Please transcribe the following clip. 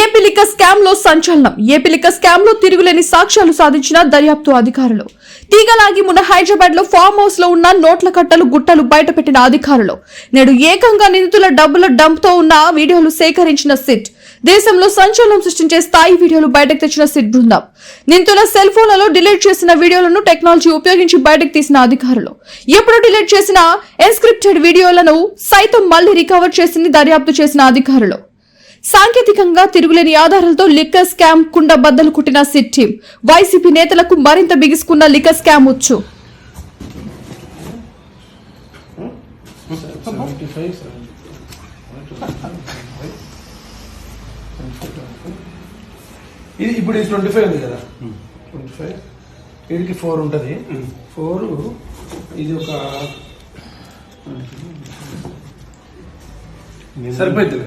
AP లిక్క స్కామ్లో సంచలనం. AP లిక్క స్కామ్లో తిరుగులేని సాక్ష్యాలు సాధించిన దర్యాప్తు అధికారులు. తీగలాగి ఉన్న హైదరాబాద్లో ఫామ్ హౌస్లో ఉన్న నోట్ల కట్టలు గుట్టలు బయటపెట్టిన అధికారులు. నేడు ఏకంగా నిందితుల డబ్బుల డంప్తో ఉన్న వీడియోలు సేకరించిన సిట్. దేశంలో సంచలనం సృష్టించే స్థాయి వీడియోలు బయటకు తెచ్చిన సిట్ బృందం. నిందితుల సెల్ ఫోన్లలో డిలీట్ చేసిన వీడియోలను టెక్నాలజీ ఉపయోగించి బయటకు తీసిన అధికారులు. ఎప్పుడు డిలీట్ చేసిన ఎన్స్క్రిప్టెడ్ వీడియోలను సైతం మళ్ళీ రికవర్ చేసింది దర్యాప్తు చేసిన అధికారులు. సాంకేతికంగా తిరుగులేని ఆధారాలతో లిక్కర్ స్కామ్ కుండ బద్దలు కుట్టిన సిట్ టీం. వైసీపీ నేతలకు మరింత బిగుసుకున్న లిక్కర్ స్కామ్ వచ్చు. ఇది ఇప్పుడు ఇది ట్వంటీ ఫైవ్ ఉంది కదా? ట్వంటీ ఫైవ్ వీడికి ఫోర్ ఉంటుంది. ఫోర్ ఇది ఒక సరిపోతుంది